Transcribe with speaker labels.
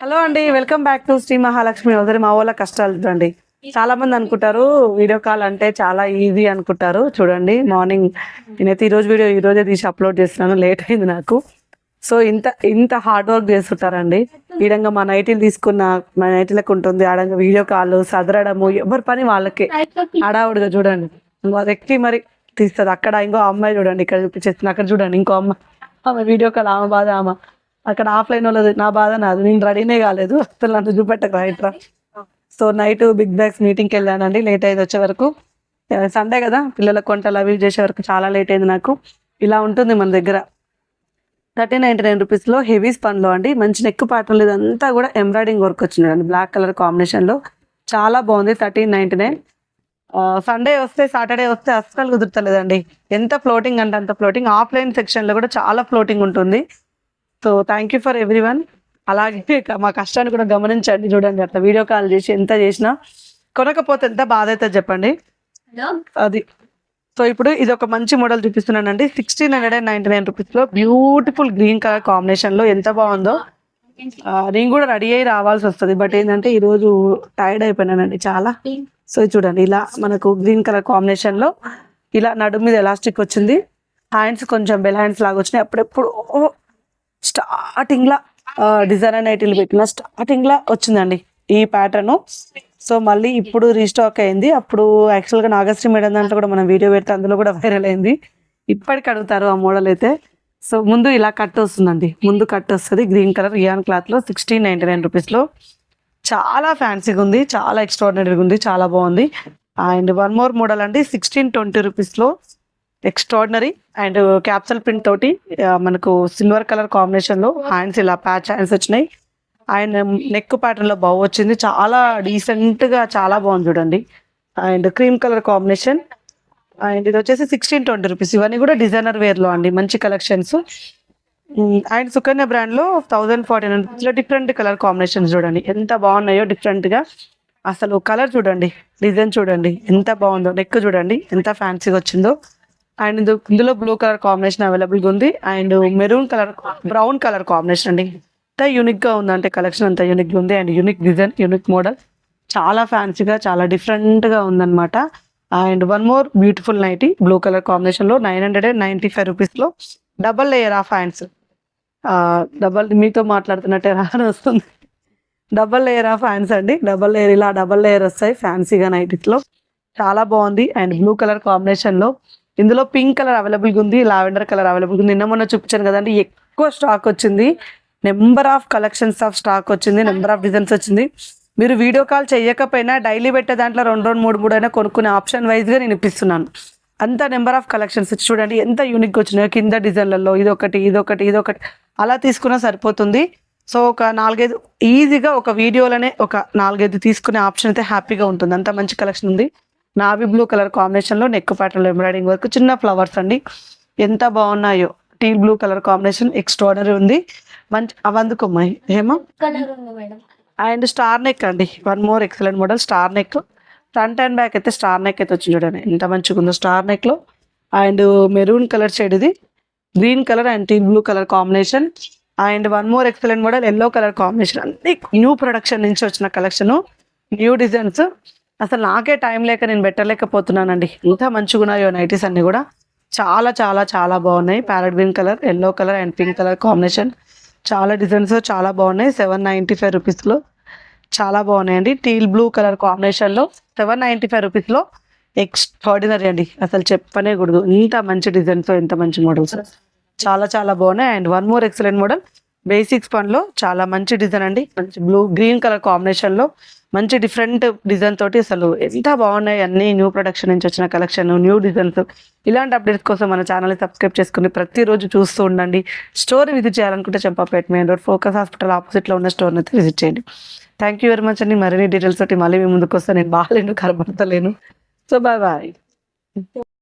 Speaker 1: Hello అండి welcome back to Sri Mahalakshmi ఒకసారి మా వాళ్ళ కష్టాలు చూడండి. చాలా మంది అనుకుంటారు వీడియో కాల్ అంటే చాలా ఈజీ అనుకుంటారు. చూడండి మార్నింగ్ నేనైతే ఈ రోజు వీడియో ఈ రోజే తీసి అప్లోడ్ చేస్తున్నాను లేట్ అయింది నాకు. సో ఇంత ఇంత హార్డ్ వర్క్ చేస్తుంటారండి. ఈడంగా మా నైటీలు తీసుకున్న మా నైటీలకు ఉంటుంది ఆడంగా వీడియో కాల్ సదరడము ఎవరి పని వాళ్ళకే. హడావుడిగా చూడండి. ఇంకో అది ఎక్కి మరి తీస్తుంది. అక్కడ ఇంకో అమ్మాయి చూడండి ఇక్కడ చూపించేస్తుంది. అక్కడ చూడండి ఇంకో అమ్మాయి ఆమె వీడియో కాల్ ఆమె బాధ ఆమె. అక్కడ ఆఫ్లైన్ వాళ్ళది నా బాధ నాది. నేను రెడీనే కాలేదు. అసలు నన్ను చూపెట్టకు రైట్రా సో నైట్ బిగ్ బ్యాగ్స్ మీటింగ్కి వెళ్ళానండి. లేట్ అయ్యేది వచ్చే వరకు. సండే కదా పిల్లలకు కొంటలు అవి చేసే వరకు చాలా లేట్ అయింది నాకు. ఇలా ఉంటుంది మన దగ్గర. థర్టీ నైంటీ నైన్ రూపీస్లో హెవీ స్పన్లో అండి. మంచి నెక్ ప్యాటర్న్ అంతా కూడా ఎంబ్రాయిడింగ్ వర్క్ వచ్చిందండి. బ్లాక్ కలర్ కాంబినేషన్లో చాలా బాగుంది థర్టీన్ నైంటీ నైన్. సండే వస్తే సాటర్డే వస్తే అస్సలు కుదురుతలేదండి. ఎంత ఫ్లోటింగ్ అంటే అంత ఫ్లోటింగ్. ఆఫ్లైన్ సెక్షన్లో కూడా చాలా ఫ్లోటింగ్ ఉంటుంది. So thank you for everyone అలాగే మా కష్టాన్ని కూడా గమనించండి చూడండి అట్లా వీడియో కాల్ చేసి ఎంత చేసినా. కొనకపోతే ఎంత బాధ అవుతుంది చెప్పండి? అది. సో ఇప్పుడు ఇది ఒక మంచి మోడల్ చూపిస్తున్నానండి. Sixteen hundred and ninety nine రూపీస్లో బ్యూటిఫుల్ గ్రీన్ కలర్ కాంబినేషన్లో ఎంత బాగుందో. నేను కూడా రెడీ అయ్యి రావాల్సి వస్తుంది. బట్ ఏంటంటే ఈరోజు టైర్డ్ అయిపోయినానండి చాలా. సో చూడండి ఇలా మనకు గ్రీన్ కలర్ కాంబినేషన్లో ఇలా నడుము మీద ఎలాస్టిక్ వచ్చింది. హ్యాండ్స్ కొంచెం బెల్ హ్యాండ్స్ లాగా వచ్చినాయి. అప్పుడెప్పుడు స్టార్టింగ్ లా డిజైన్ నైటీలు పెట్టిన స్టార్టింగ్లా వచ్చిందండి ఈ ప్యాటర్ను సో మళ్ళీ ఇప్పుడు రీస్టాక్ అయింది. అప్పుడు యాక్చువల్గా నాగశ్రీ మేడం దాంట్లో కూడా మనం వీడియో పెడితే అందులో కూడా వైరల్ అయింది. ఇప్పటికి అడుగుతారు ఆ మోడల్ అయితే. సో ముందు ఇలా కట్ వస్తుందండి. ముందు కట్ వస్తుంది. గ్రీన్ కలర్ ఇయాన్ క్లాత్లో సిక్స్టీన్ నైంటీ నైన్ రూపీస్లో చాలా ఫ్యాన్సీగా ఉంది. చాలా ఎక్స్ట్రాడినరీగా ఉంది. చాలా బాగుంది. అండ్ వన్ మోర్ మోడల్ అండి సిక్స్టీన్ ట్వంటీ రూపీస్లో ఎక్స్ట్రాడినరీ అండ్ క్యాప్సల్ ప్రింట్ తోటి మనకు సిల్వర్ కలర్ కాంబినేషన్లో హ్యాండ్స్ ఇలా ప్యాచ్ హ్యాండ్స్ వచ్చినాయి. అండ్ నెక్ ప్యాటర్న్లో బాగు వచ్చింది. చాలా డీసెంట్గా చాలా బాగుంది చూడండి. And cream colour combination. And ఇది వచ్చేసి సిక్స్టీన్ ట్వంటీ రూపీస్. ఇవన్నీ కూడా డిజైనర్ వేర్లో అండి. మంచి కలెక్షన్స్. అండ్ సుకన్య బ్రాండ్లో థౌజండ్ ఫార్టీ నైన్ రూపీస్లో డిఫరెంట్ కలర్ కాంబినేషన్స్ చూడండి. ఎంత బాగున్నాయో డిఫరెంట్గా. అసలు కలర్ చూడండి. డిజైన్ చూడండి. ఎంత బాగుందో. నెక్ చూడండి. ఎంత ఫ్యాన్సీగా వచ్చిందో. అండ్ ఇందు ఇందులో బ్లూ కలర్ కాంబినేషన్ అవైలబుల్గా ఉంది and maroon colour brown colour combination అండి. ఎంత యూనిక్గా ఉందంటే కలెక్షన్ అంత యూనిక్గా ఉంది. And unique design unique model చాలా ఫ్యాన్సీగా చాలా డిఫరెంట్గా ఉందన్నమాట. And one more beautiful nightie blue colour కాంబినేషన్లో nine hundred and ninety five రూపీస్లో double layer of hands double మీతో మాట్లాడుతున్నట్టే రాని వస్తుంది. డబల్ లేయర్ ఆఫ్ హ్యాండ్స్ అండి. డబల్ లేయర్ ఇలా డబల్ లేయర్ వస్తాయి. ఫ్యాన్సీగా నైటీస్లో చాలా బాగుంది. అండ్ బ్లూ కలర్ కాంబినేషన్లో ఇందులో పింక్ కలర్ అవైలబుల్గా ఉంది లావెండర్ కలర్ అవైలబుల్గా ఉంది. నిన్న మొన్న చూపించాను కదండి ఎక్కువ స్టాక్ వచ్చింది. Number of collections of stock వచ్చింది నెంబర్ ఆఫ్ డిజైన్స్ వచ్చింది. మీరు వీడియో కాల్ చేయకపోయినా డైలీ పెట్టే దాంట్లో రెండు రెండు మూడు మూడు అయినా కొనుక్కునే ఆప్షన్ వైజ్గా నేను ఇప్పిస్తున్నాను. అంత నెంబర్ ఆఫ్ కలెక్షన్స్ చూడండి ఎంత యూనిక్గా వచ్చినాయో కింద డిజైన్లలో. ఇదొకటి ఇదొకటి ఇదొకటి అలా తీసుకున్నా సరిపోతుంది. సో ఒక నాలుగైదు ఈజీగా ఒక వీడియోలోనే ఒక నాలుగైదు తీసుకునే ఆప్షన్ అయితే హ్యాపీగా ఉంటుంది. అంత మంచి కలెక్షన్ ఉంది. నావీ బ్లూ కలర్ కాంబినేషన్లో నెక్ ప్యాటర్న్లో ఎంబ్రాయిడింగ్ వర్క్ చిన్న ఫ్లవర్స్ అండి. ఎంత బాగున్నాయో. Teal blue colour combination extraordinary ఉంది. మంచి అవందుకోమ్మాయి ఏమో అండ్ స్టార్ నెక్ అండి. One more excellent model star neck. Front and back అయితే స్టార్ నెక్ అయితే వచ్చింది చూడండి. ఎంత మంచిగా ఉందో స్టార్ నెక్లో అండ్ మెరూన్ కలర్ షేడ్ ఇది. Green colour and teal blue colour combination. And one more excellent model yellow colour combination. అన్ని న్యూ ప్రొడక్షన్ నుంచి వచ్చిన కలెక్షన్. New designs. అసలు నాకే టైం లేక నేను పెట్టలేకపోతున్నానండి. ఎంత మంచిగా ఉన్నాయో నైటీస్ అన్ని కూడా. చాలా చాలా చాలా బాగున్నాయి. Parrot green colour yellow colour and pink colour combination. చాలా డిజైన్స్ చాలా బాగున్నాయి. సెవెన్ నైంటీ ఫైవ్ రూపీస్లో చాలా బాగున్నాయండి. టీల్ బ్లూ కలర్ కాంబినేషన్లో సెవెన్ నైంటీ ఫైవ్ రూపీస్లో ఎక్స్ట్రాడినరీ అండి. అసలు చెప్పనే కూడదు. ఇంత మంచి డిజైన్స్ ఎంత మంచి మోడల్స్. చాలా చాలా బాగున్నాయి. And one more excellent model. Basics పన్లో చాలా మంచి డిజైన్ అండి. మంచి బ్లూ గ్రీన్ కలర్ కాంబినేషన్లో మంచి డిఫరెంట్ డిజైన్ తోటి అసలు ఎంత బాగున్నాయి అన్ని న్యూ ప్రొడక్షన్ నుంచి వచ్చిన కలెక్షన్ న్యూ డిజైన్స్ ఇలాంటి అప్డేట్స్ కోసం మన ఛానల్ని సబ్స్క్రైబ్ చేసుకుని ప్రతిరోజు చూస్తూ ఉండండి. స్టోర్ విజిట్ చేయాలనుకుంటే Champapeta main road focus hospital ఆపోజిట్లో ఉన్న స్టోర్ని అయితే విజిట్ చేయండి. థ్యాంక్ యూ వెరీ మచ్ అండి. మరిన్ని డీటెయిల్స్ తోటి మళ్ళీ మీ ముందుకు వస్తే నేను బాగాలేను కనబడతలేను. So bye bye